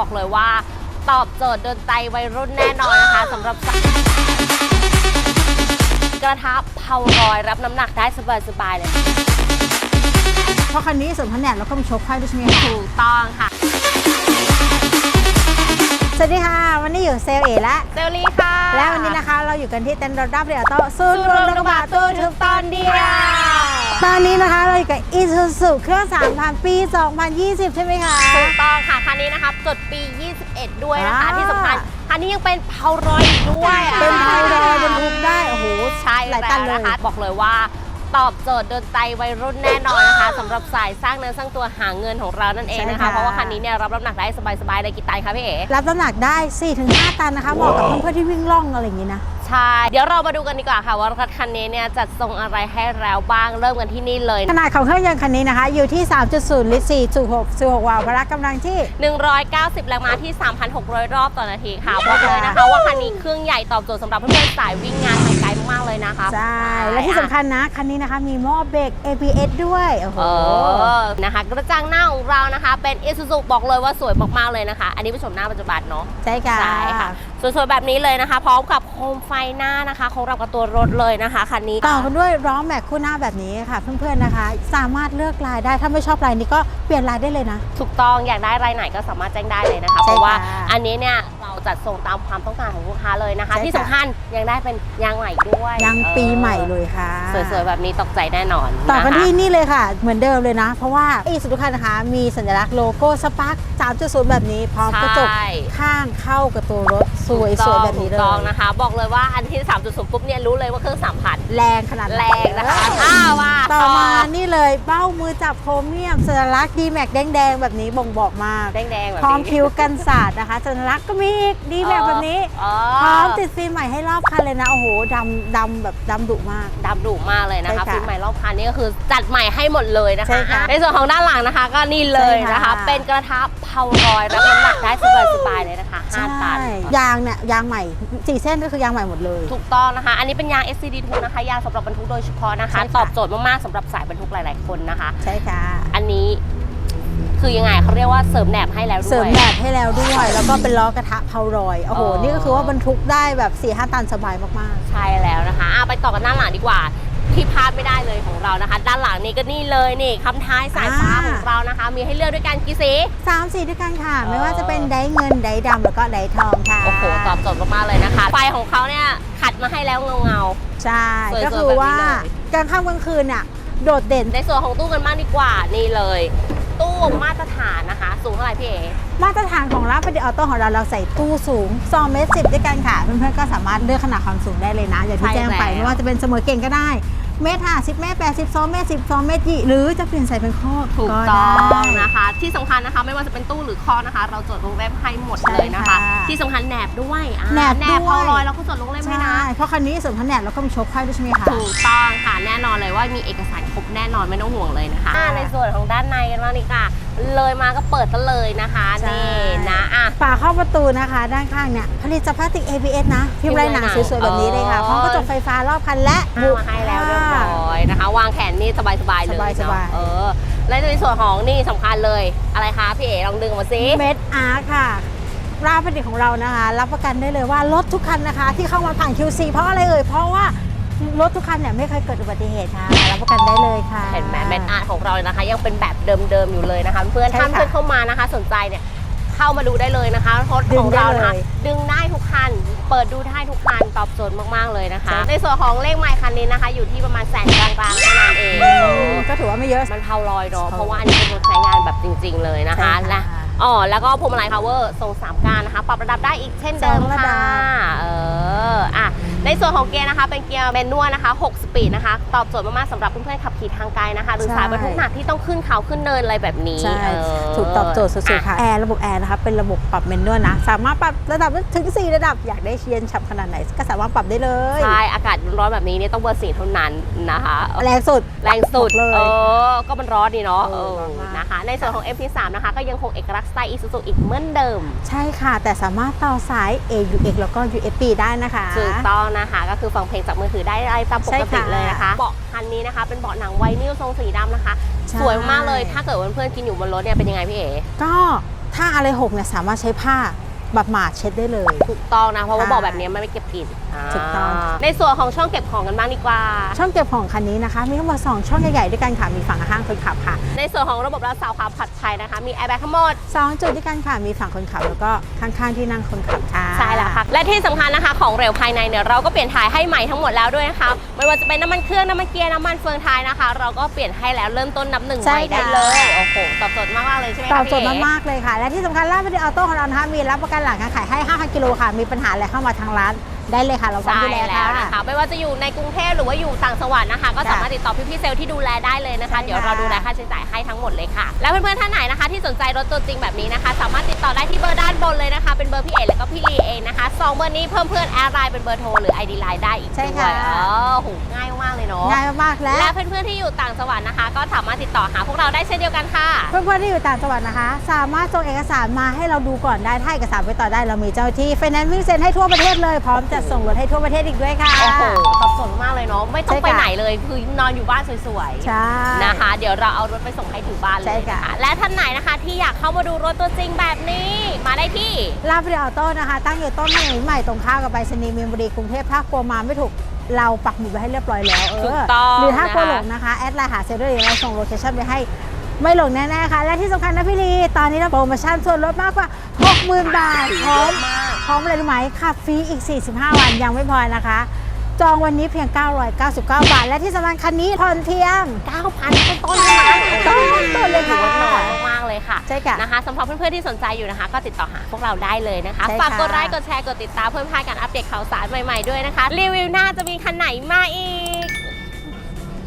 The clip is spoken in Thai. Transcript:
บอกเลยว่าตอบโจทย์โดนใจวัยรุ่นแน่นอนนะคะสำหรับกระทะเผารอยรับน้ำหนักได้สบายๆเลย เพราะคันนี้ส่วนแผนกแล้วก็มีโชว์ไฟด้วยใช่ไหมคะถูกต้องค่ะ สวัสดีค่ะ วันนี้อยู่เซลลเอและเซลลี่ค่ะ และวันนี้นะคะเราอยู่กันที่เต็นท์รถดับเรียโต้ศูนสูย์ตรรววมมรรถถกกระระบะบะตู้ตู้ทึทึบบตตออนนเดีเดียยวว ตอนนี้นะคะเราอยู่กับอีซูซูเครื่อง 3,000 ปี 2020 ใช่ไหมคะ ถูกต้องค่ะ คันนี้นะคะจดปี 21 ด้วยนะคะอ่าที่สำคัญ คันนี้ยังเป็นเผารอยอีกด้วยอะเป็นไทยรอยบรรทุกได้ โอ้โห ใช่หลายแล้ตันวเลยนะคะบอกเลยว่าตอบโจทย์โดนใจวัยรุ่นแน่นอนนะคะสำหรับสายสร้างเนื้อสร้างตัวหาเงินของเรานั่นเองนะคะ เพราะว่าคันนี้เนี่ยรับน้ำหนักได้สบายๆเลยกี่ตันคะพี่เอ๋รับน้ำหนักได้ 4-5 ตันนะคะ เหมาะกับเพื่อนๆที่วิ่งล่องอะไรอย่างนี้นะใช่ เดี๋ยวเรามาดูกันดีกว่าค่ะว่ารถคันนี้เนี่ยจัดทรงอะไรให้แล้วบ้างเริ่มกันที่นี่เลย ขนาดของเครื่องยนต์คันนี้นะคะ อยู่ที่ 3.0 ลิตร 4.6 16วาล์วพละกำลังที่ 190 แรงม้าที่ 3,600 รอบต่อนาทีค่ะบอกเลยนะคะว่าคันนี้เครื่องใหญ่ตอบโจทย์สำหรับเพื่อนๆสายวิ่งงานทางไกลมากๆเลยนะคะใช่ และที่สำคัญนะ คันนี้นะคะมีหม้อเบรก ABS ด้วยโอ้โหเออนะคะกระจังหน้าของเรานะคะ เป็น Isuzu บอกเลยว่าสวยมากๆเลยนะคะ อันนี้เป็นชมหน้าปัจจุบันเนาะใช่ค่ะใช่ค่ะ สวยๆแบบนี้เลยนะคะ พร้อมกับโคมไฟหน้านะคะ ของเรากับตัวรถเลยนะคะคันนี้ต่อกันด้วยล้อแม็กคู่หน้าแบบนี้ค่ะ เพื่อนๆนะคะ สามารถเลือกลายได้ถ้าไม่ชอบลายนี้ก็เปลี่ยนลายได้เลยนะ ถูกต้องอยากได้รายไหนก็สามารถแจ้งได้เลยนะคะใช่เพราะว่าค่ะอันนี้เนี่ยเรา จัดส่งตามความต้องการของลูกค้าเลยนะคะ ใช่ค่ะ ที่สำคัญยังได้เป็นยางใหม่ด้วยยังปีใหม่เลยค่ะเออสวยๆ แบบนี้ตกใจแน่นอนต่อกันะคะที่นี่เลยค่ะ เหมือนเดิมเลยนะ เพราะว่าอีสุทุกคันนะคะ มีสัญลักษณ์โลโก้สปาร์ค3.0 แบบนี้ พร้อมกระจกใช่ ข้างเข้ากับตัวรถสวยถูกๆต้องแบบนี้เลถูกต้องยนะคะ บอกเลยว่าอันที่ 3.0 ปุ๊บเนี่ยรู้เลยว่าเครื่อง3,000แรงขนาดไหนแรงนะคะอ้าวว่าต่อมานี่เลยเบ้ามือจับโครเมียมสัญลักษณ์ดีแม็กแดงๆ แบบนี้บ่งบอกมาก แดงๆแบบพร้อมนี้คิ้วกันศาสตร์นะคะสัญลักษณ์ก็มีอีกดีแม็กแบบนี้อ๋อ พร้อมติดฟิล์มใหม่ให้รอบคันเลยนะโอ้โหดำดำแบบดำดุมาก ดำดุมากเลยนะคะใช่ค่ะฟิล์มใหม่รอบคันนี้ก็คือจัดใหม่ให้หมดเลยนะคะใช่ค่ะในส่วนของด้านหลังนะคะก็นี่เลยนะคะใช่ค่ะ เป็นกระทะเผารอยรับน้ำหนักได้สบายๆเลยนะคะ5ตัน ยางเนี่ยยางใหม่สี่เส้นก็คือยางใหม่หมดเลย ถูกต้องนะคะ อันนี้เป็นยาง SCD2 นะคะ ยางสำหรับบรรทุกโดยเฉพาะนะคะ ใช่ค่ะ ตอบโจทย์มาก ๆสำหรับสายบรรทุกหลาย ๆ คนนะคะ ใช่ค่ะ อันนี้ คือยังไงเขาเรียกว่าเสริมแหนบให้แล้วด้วย เสริมแบบให้แล้วด้วย แล้วก็เป็นล้อกระทะเพารอยโอ้โห อ๋อ นี่ก็คือว่าบรรทุกได้แบบ4ี่ห้าตันสบายมากใช่แล้วนะคะอะไปต่อกันด้านหลังดีกว่า ที่พลาดไม่ได้เลยของเรานะคะ ด้านหลังนี่ก็นี่เลยนี่คำท้ายสายฟ้าอ่าของเรานะคะ มีให้เลือกด้วยกันกี่สี ๆสามสีด้วยกันค่ะเออไม่ว่าจะเป็นไดเงินไดดำแล้วก็ไดทองค่ะ โอ้โห ตอบโจทย์มากๆเลยนะคะ ไฟของเขาเนี่ยขัดมาให้แล้วเงา ใช่ สวยๆก็คือว่าแบบนี้เลย กลางค่ำกลางคืนน่ะ โดดเด่น ๆ ในส่วนของตู้กันบ้างดีกว่า นี่เลย ตู้มาตรฐานนะคะ สูงเท่าไหร่พี่เอ๋มาตรฐานของร้านปฏิออโต้ของเราเราใส่ตู้สูง2เมตรสิด้วยกันค่ะ เพื่อนๆก็สามารถเลือกขนาดความสูงได้เลยนะ อย่างที่ใช่แจ้งไปแล้วไม่ว่าจะเป็นเสมอเก่งก็ได้ เมตรห้าสิบเมตรแปดสิบสองเมตรสิบสองเมตรยี่หรือจะเปลี่ยนใส่เป็นข้อถูกก็ต้ได้องนะคะ ที่สำคัญนะคะไม่ว่าจะเป็นตู้หรือคอนะคะ เราจดลงเล่มให้หมดใช่เลยนะคะค่ะที่สำคัญแหนบด้วยอ่าแหนบแหนด้วยบพอลอยแล้วก็จดลงเล่มให้ใช่นะเพราะคันนี้ส่วนแผนกแล้วก็มีโชคไฟด้วยใช่ไหมคะถูกต้องค่ะแน่นอนเลยว่ามีเอกสารครบแน่นอนไม่ต้องห่วงเลยนะคะอ่าในส่วนของด้านในกันบ้างดีค่ะ เลยมาก็เปิดซะเลยนะคะใช่ นี่นะอะ ฝาเข้าประตูนะคะ ด้านข้างเนี่ยผลิตจากพลาสติก ABS นะพิมพ์ลายหนังพิมพ์ลายหนังสวยๆ แบบนี้เลยค่ะ อ๋อ พร้อมกระจกไฟฟ้ารอบคันและให้มาให้แล้วเรียบร้อยนะคะ วางแขนนี่สบายๆเลยสบายๆเนาะเออ และในส่วนของนี่สำคัญเลยอะไรคะพี่เอ๋ลองดึงมาสิ เม็ดอาร์ค่ะร้านผลิตของเรานะคะ รับประกันได้เลยว่ารถทุกคันนะคะ ที่เข้ามาผ่าน QC เพราะอะไรเอ่ยเพราะว่า รถทุกคันเนี่ยไม่เคยเกิดอุบัติเหตุค่ะรับประกันได้เลยค่ะเห็นไหมเม็ดอาร์ตของเราเนี่ยนะคะ ยังเป็นแบบเดิมๆอยู่เลยนะคะ เพื่อนใช่ท่านค่ะเพื่อนเข้ามานะคะ สนใจเนี่ยเข้ามาดูได้เลยนะคะรถดึของงได้เรานะคะเลยดึงได้ทุกคัน เปิดดูได้ทุกคันตอบโจทย์มากๆเลยนะคะใช่ในส่วนของเลขไมล์คันนี้นะคะ อยู่ที่ประมาณแสนกลางๆเท่านั้นเองก็ถือว่าไม่เยอะมันเผาลอยเนาะใช่เพราะว่าอันนี้เป็นรถใช้งานแบบจริง ๆ เลยนะคะใช่ค่ะนะอ๋อแล้วก็พวงมาลัย power ทรงสามก้านนะคะ ปรับระดับได้อีกเช่นเดิมสองระดัค่ะบเอออะใน ส่วนของเกียร์นะคะ เป็นเกียร์แมนนวลนะคะ6สปีดนะคะ ตอบโจทย์มากๆสำหรับเพื่อนๆขับขี่ทางไกลนะคะหรือสายบรรทุกหนักที่ต้องขึ้นเขาขึ้นเนินอะไรแบบนี้ใช่เออถูกตอบโจทย์สุดๆค่ะแอร์ระบบแอร์นะคะเป็นระบบปรับเมนนวลนะสามารถปรับระดับได้ถึง 4 ระดับอยากได้เชียนฉับขนาดไหน ก็สามารถปรับได้เลยใช่อากาศร้อนๆแบบนี้เนี่ยต้องเบอร์สี่เท่านั้นนะคะแรงสุดแรงสุดเลยเออก็มันร้อนดีเนาะเอเอออร้อนมากนะคะ ในส่วนของ MP3 นะคะ ก็ยังคงเอกลักษณ์สไตล์อีซูซูอีกเหมือนเดิม ใช่ค่ะ แต่สามารถต่อสาย AUX แล้วก็ USB ได้นะคะถูกต้องนะคะก็คือฟังเพลงจากมือถือได้อะไรตามปใช่กติค่ะเลยนะคะเบาะคันนี้นะคะ เป็นเบาะหนังไวนิลทรงสีดำนะคะใช่สวยมากเลยถ้าเกิดว่าเพื่อนๆกินอยู่บนรถเนี่ยเป็นยังไงพี่เอ๋ก็ถ้าอะไรหกเนี่ยสามารถใช้ผ้าแบบหมาดเช็ดได้เลย ถูกต้องนะ เพราะว่าใช่บอกแบบนี้มันไม่เก็บกลิ่นถูกต้องาในส่วนของช่องเก็บของกันบ้างดีกว่า ช่องเก็บของคันนี้นะคะ มีทั้งหมด2ช่องใหญ่ๆด้วยกันค่ะ มีฝั่งข้างคนขับค่ะ ในส่วนของระบบรักษาความปลอดภัยนะคะ มีแอร์แบ็กทั้งหมด 2 จุดด้วยกันค่ะ มีฝั่งคนขับแล้วก็ข้างๆที่นั่งคนขับค่ะ ใช่แล้วค่ะ และที่สำคัญนะคะของเร็วภายในเนี่ยเราก็เปลี่ยนถ่ายให้ใหม่ทั้งหมดแล้วด้วยนะคะ ไม่ว่าจะเป็นน้ำมันเครื่องน้ำมันเกียร์น้ำมันเฟืองท้ายนะคะ เราก็เปลี่ยนให้แล้วเริ่มต้นนับหนึ่งใช่ใหม่ได้ค่ะเลยโอ้โหตอบโจทย์มากๆเลยใช่ไหมตคะอบโจทย์พี่เอ๋มากๆเลยค่ะ และที่สำคัญล่าวิดีออโต้ของเรานะคะมีรับประกันหลังการขายให้ 5,000กิโลค่ะมีปัญหาอะไรเข้ามาทางร้านได้เลยค่ะ เราพร้อมใช่ดูแลแล้วค่ะ นะคะไม่ว่าจะอยู่ในกรุงเทพหรือว่าอยู่ต่างจังหวัดนะคะ ก็ค่ะสามารถติดต่อพี่ๆเซลล์ที่ดูแลได้เลยนะคะ ใช่ค่ะ เดี๋ยวเราดูแลค่าใช้จ่ายให้ทั้งหมดเลยค่ะ แล้วเพื่อนๆท่านไหนนะคะ ที่สนใจรถตัวจริงแบบนี้นะคะ สามารถติดต่อได้ที่เบอร์ด้านบนเลยนะคะ เป็นเบอร์พี่เอ๋แล้วก็พี่ลีเองนะคะสองเบอร์นี้เพิ่มเพื่อนแอร์ไลน์เป็นเบอร์โทรหรือ ID ไลน์ได้อีกใช่ด้วยค่ะเออโหง่ายมากๆเลยเนาะง่ายมากๆและและเพื่อนๆที่อยู่ต่างจังหวัดนะคะ ก็สามารถติดต่อหาพวกเราได้เช่นเดียวกันค่ะ เพื่อนๆที่อยู่ต่างจังหวัดนะคะ สามารถส่งเอกสารมาให้เราดูก่อนได้ถ้าเอกสารไปต่อได้เรามีเจ้าหน้าที่ไฟแนนซ์วิ่งเซ็นให้ทั่วประเทศเลยพร้อมจัดส่งรถให้ทั่วประเทศอีกด้วยค่ะ โอ้โหตอบโจทย์มากเลยเนาะ ไม่ต้องใช่ไปค่ะไหนเลย คือนอนอยู่บ้านสวยๆ ใช่ นะคะ เดี๋ยวเราเอารถไปส่งให้ถึงบ้านเลยใช่ค่ะ นและท่านไหนนะคะที่อยากเข้ามาดูรถตัวจริงแบบนี้ มาได้ที่ ลาบเรียออโต้นะคะ ตั้งอยู่ต้นถนนใหม่ตรงข้ามกับไปรษณีย์มีนบุรีกรุงเทพถ้ากลัวมาไม่ถูกเราปักหมุดไว้ให้เรียบร้อยแล้วเอถูกอต้องหรือถ้ากลัวนะคะหลงนะคะ แอดไลน์หาเซลล์ด้วยเดี๋ยวเราส่งโลเคชั่นไปให้ ไม่หลงแน่ๆค่ะ และที่สำคัญนะพี่ลี ตอนนี้เราโปรโมชั่นส่วนลดมากกว่า 60,000 บาทพร้อมมากพร้อมอะไรรู้ไหมขับฟรีอีก 45 วันยังไม่พอนะคะ จองวันนี้เพียง 999 บาท และที่สำคัญคันนี้ผ่อนเพียง 9,000ต้นๆนะคะต้นๆเลยค่ะถือว่าน้อยมากๆเลยค่ะใช่ค่ะนะคะสำหรับเพื่อนๆที่สนใจอยู่นะคะ ก็ติดต่อหาพวกเราได้เลยนะคะใช่ค่ะฝากกดไลค์กดแชร์กดติดตามเพื่อไม่พลาดการอัปเดตข่าวสารใหม่ๆด้วยนะคะ รีวิวหน้าจะมีคันไหนมาอีก